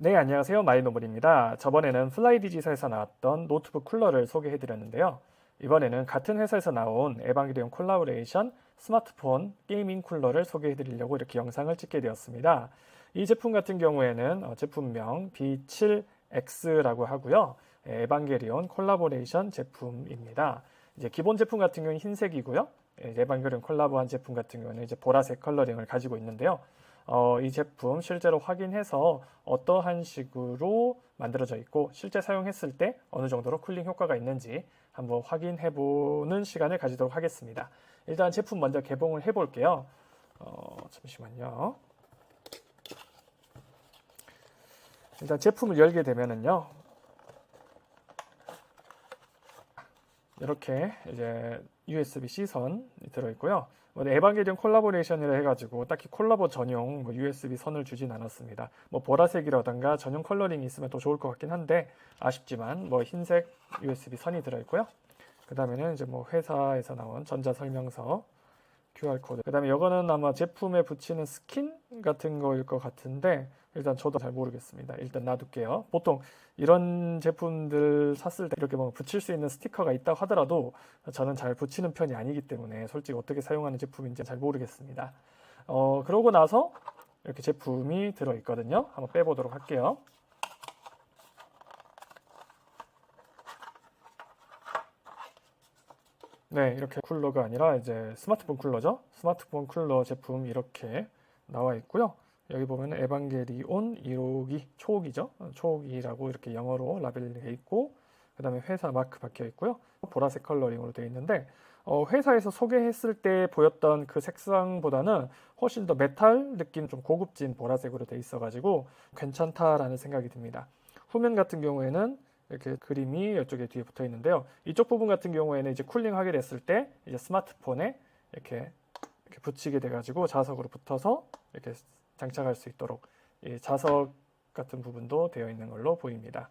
네, 안녕하세요. 마이노블입니다. 저번에는 플라이디지사에서 나왔던 노트북 쿨러를 소개해드렸는데요. 이번에는 같은 회사에서 나온 에반게리온 콜라보레이션 스마트폰 게이밍 쿨러를 소개해드리려고 이렇게 영상을 찍게 되었습니다. 이 제품 같은 경우에는 어, 제품명 B7X라고 하고요. 예, 에반게리온 콜라보레이션 제품입니다. 이제 기본 제품 같은 경우는 흰색이고요. 예, 에반게리온 콜라보한 제품 같은 경우는 이제 보라색 컬러링을 가지고 있는데요. 어, 이 제품 실제로 확인해서 어떠한 식으로 만들어져 있고 실제 사용했을 때 어느 정도로 쿨링 효과가 있는지 한번 확인해 보는 시간을 가지도록 하겠습니다. 일단 제품 먼저 개봉을 해 볼게요. 어, 잠시만요. 일단 제품을 열게 되면은요. 이렇게 이제 USB-C 선이 들어 있고요. 뭐 에반게리온 콜라보레이션이라 해가지고 딱히 콜라보 전용 뭐 USB 선을 주진 않았습니다. 뭐 보라색이라던가 전용 컬러링이 있으면 더 좋을 것 같긴 한데 아쉽지만 뭐 흰색 USB 선이 들어 있고요. 그 다음에는 이제 뭐 회사에서 나온 전자 설명서, QR 코드. 그 다음에 이거는 아마 제품에 붙이는 스킨 같은 거일 것 같은데 일단 저도 잘 모르겠습니다. 일단 놔둘게요. 보통 이런 제품들 샀을 때 이렇게 뭐 붙일 수 있는 스티커가 있다고 하더라도 저는 잘 붙이는 편이 아니기 때문에 솔직히 어떻게 사용하는 제품인지 잘 모르겠습니다. 어, 그러고 나서 이렇게 제품이 들어 있거든요. 한번 빼보도록 할게요. 네, 이렇게 쿨러가 아니라 이제 스마트폰 쿨러죠. 스마트폰 쿨러 제품 이렇게 나와 있고요. 여기 보면 에반게리온 1호기 초기죠. 초기라고 이렇게 영어로 라벨이 되어 있고 그 다음에 회사 마크 박혀 있고요. 보라색 컬러링으로 되어 있는데 어, 회사에서 소개했을 때 보였던 그 색상보다는 훨씬 더 메탈 느낌 좀 고급진 보라색으로 되어 있어가지고 괜찮다라는 생각이 듭니다. 후면 같은 경우에는 이렇게 그림이 이쪽에 뒤에 붙어 있는데요. 이쪽 부분 같은 경우에는 이제 쿨링 하게 됐을 때 이제 스마트폰에 이렇게, 이렇게 붙이게 돼가지고 자석으로 붙어서 이렇게 장착할 수 있도록 이 자석 같은 부분도 되어 있는 걸로 보입니다.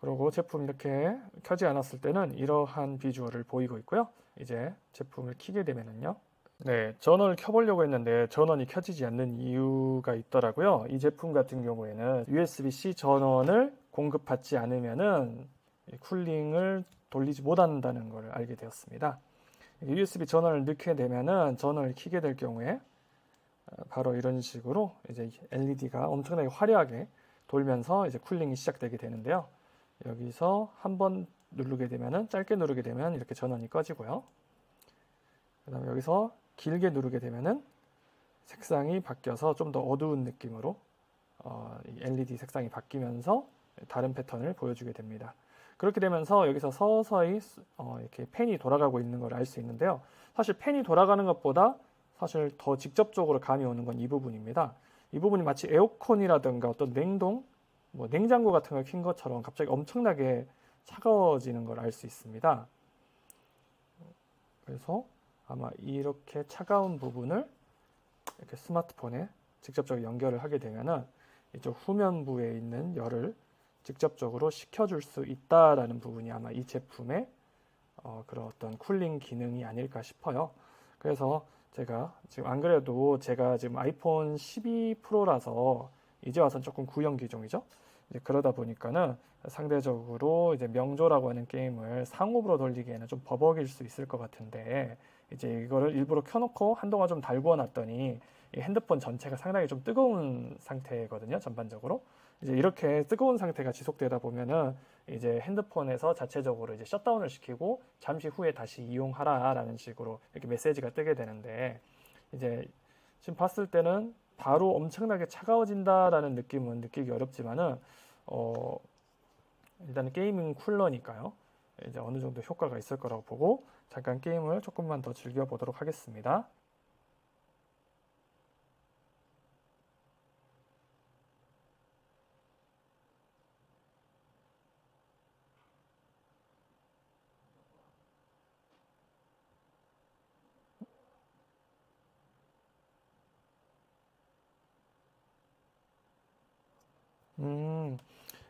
그리고 제품 이렇게 켜지 않았을 때는 이러한 비주얼을 보이고 있고요. 이제 제품을 키게 되면은요. 네, 전원을 켜보려고 했는데 전원이 켜지지 않는 이유가 있더라고요. 이 제품 같은 경우에는 USB-C 전원을 공급받지 않으면은 이 쿨링을 돌리지 못한다는 걸 알게 되었습니다. USB 전원을 넣게 되면은 전원을 켜게 될 경우에 어, 바로 이런 식으로 이제 LED가 엄청나게 화려하게 돌면서 이제 쿨링이 시작되게 되는데요. 여기서 한 번 누르게 되면은 짧게 누르게 되면 이렇게 전원이 꺼지고요. 그다음에 여기서 길게 누르게 되면은 색상이 바뀌어서 좀 더 어두운 느낌으로 어, 이 LED 색상이 바뀌면서 다른 패턴을 보여주게 됩니다. 그렇게 되면서 여기서 서서히 어, 이렇게 팬이 돌아가고 있는 걸 알 수 있는데요. 사실 팬이 돌아가는 것보다 사실 더 직접적으로 감이 오는 건 이 부분입니다. 이 부분이 마치 에어컨이라든가 어떤 냉동, 뭐 냉장고 같은 걸 킨 것처럼 갑자기 엄청나게 차가워지는 걸 알 수 있습니다. 그래서 아마 이렇게 차가운 부분을 이렇게 스마트폰에 직접적으로 연결을 하게 되면은 이쪽 후면부에 있는 열을 직접적으로 식혀줄 수 있다라는 부분이 아마 이 제품의 어, 그런 어떤 쿨링 기능이 아닐까 싶어요. 그래서 제가 지금 안 그래도 제가 지금 아이폰 12 프로라서 이제 와선 조금 구형 기종이죠. 그러다 보니까는 상대적으로 이제 명조라고 하는 게임을 상업으로 돌리기에는 좀 버벅일 수 있을 것 같은데 이제 이거를 일부러 켜놓고 한동안 좀 달구어 놨더니 이 핸드폰 전체가 상당히 좀 뜨거운 상태거든요. 전반적으로 이제 이렇게 뜨거운 상태가 지속되다 보면은 이제 핸드폰에서 자체적으로 이제 셧다운을 시키고 잠시 후에 다시 이용하라라는 식으로 이렇게 메시지가 뜨게 되는데 이제 지금 봤을 때는 바로 엄청나게 차가워진다라는 느낌은 느끼기 어렵지만은 어 일단은 게이밍 쿨러니까요. 이제 어느 정도 효과가 있을 거라고 보고 잠깐 게임을 조금만 더 즐겨 보도록 하겠습니다. 음,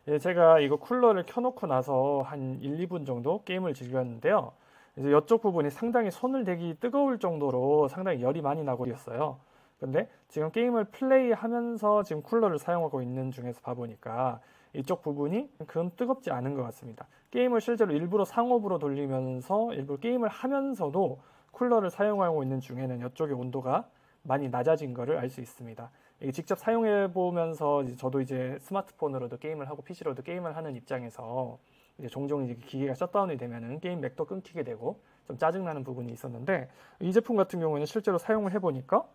예, 제가 이거 쿨러를 켜놓고 나서 한 1, 2분 정도 게임을 즐겼는데요. 이제 이쪽 부분이 상당히 손을 대기 뜨거울 정도로 상당히 열이 많이 나고 있어요. 근데 지금 게임을 플레이하면서 지금 쿨러를 사용하고 있는 중에서 봐보니까 이쪽 부분이 그럼 뜨겁지 않은 것 같습니다. 게임을 실제로 일부러 상업으로 돌리면서 일부러 게임을 하면서도 쿨러를 사용하고 있는 중에는 이쪽의 온도가 많이 낮아진 것을 알 수 있습니다. 직접 사용해 보면서 저도 이제 스마트폰으로도 게임을 하고 PC로도 게임을 하는 입장에서 이제 종종 이제 기계가 셧다운이 되면은 게임 맥도 끊기게 되고 좀 짜증나는 부분이 있었는데 이 제품 같은 경우에는 실제로 사용을 해보니까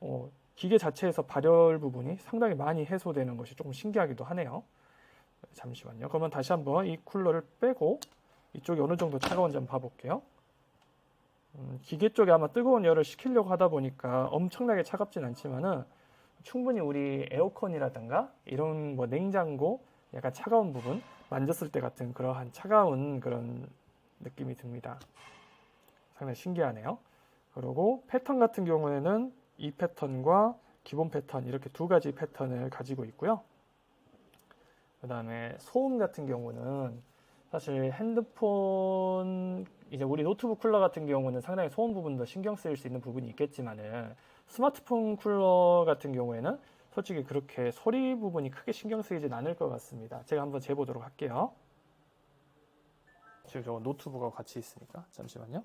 어, 기계 자체에서 발열 부분이 상당히 많이 해소되는 것이 조금 신기하기도 하네요. 잠시만요. 그러면 다시 한번 이 쿨러를 빼고 이쪽이 어느 정도 차가운지 한번 봐볼게요. 음, 기계 쪽에 아마 뜨거운 열을 식히려고 하다 보니까 엄청나게 차갑진 않지만은 충분히 우리 에어컨이라든가 이런 뭐 냉장고 약간 차가운 부분 만졌을 때 같은 그러한 차가운 그런 느낌이 듭니다. 상당히 신기하네요. 그리고 패턴 같은 경우에는 이 패턴과 기본 패턴 이렇게 두 가지 패턴을 가지고 있고요. 그 다음에 소음 같은 경우는 사실 핸드폰 이제 우리 노트북 쿨러 같은 경우는 상당히 소음 부분도 신경 쓰일 수 있는 부분이 있겠지만은 스마트폰 쿨러 같은 경우에는 솔직히 그렇게 소리 부분이 크게 신경 쓰이진 않을 것 같습니다. 제가 한번 재보도록 할게요. 지금 저거 노트북하고 같이 있으니까 잠시만요.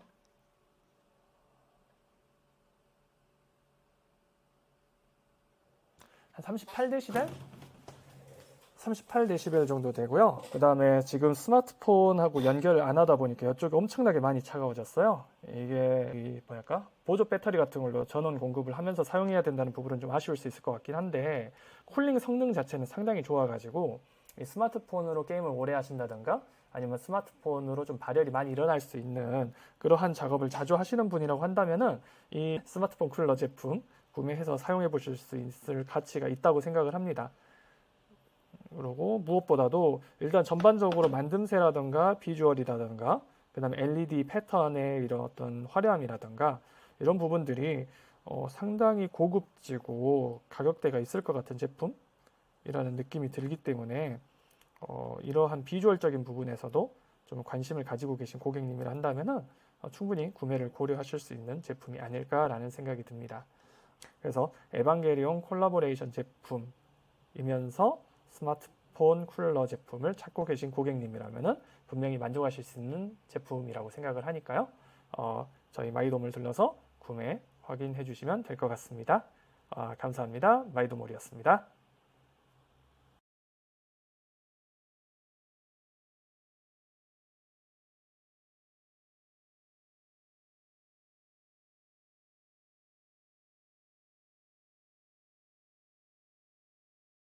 한 38dB? 38dB 정도 되고요. 그 다음에 지금 스마트폰하고 연결을 안 하다 보니까 이쪽이 엄청나게 많이 차가워졌어요. 이게 뭐랄까 보조 배터리 같은 걸로 전원 공급을 하면서 사용해야 된다는 부분은 좀 아쉬울 수 있을 것 같긴 한데 쿨링 성능 자체는 상당히 좋아가지고 스마트폰으로 게임을 오래 하신다던가, 아니면 스마트폰으로 좀 발열이 많이 일어날 수 있는 그러한 작업을 자주 하시는 분이라고 한다면은 이 스마트폰 쿨러 제품 구매해서 사용해 보실 수 있을 가치가 있다고 생각을 합니다. 그리고 무엇보다도 일단 전반적으로 만듦새라든가 비주얼이라든가 그다음에 LED 패턴의 이런 어떤 화려함이라든가 이런 부분들이 어, 상당히 고급지고 가격대가 있을 것 같은 제품이라는 느낌이 들기 때문에 어, 이러한 비주얼적인 부분에서도 좀 관심을 가지고 계신 고객님이라 한다면은 어, 충분히 구매를 고려하실 수 있는 제품이 아닐까라는 생각이 듭니다. 그래서 에반게리온 콜라보레이션 제품이면서 스마트폰 쿨러 제품을 찾고 계신 고객님이라면은 분명히 만족하실 수 있는 제품이라고 생각을 하니까요. 어, 저희 마이돔을 들러서 구매 확인해 주시면 될 것 같습니다. 아, 감사합니다. 마이돔몰이었습니다.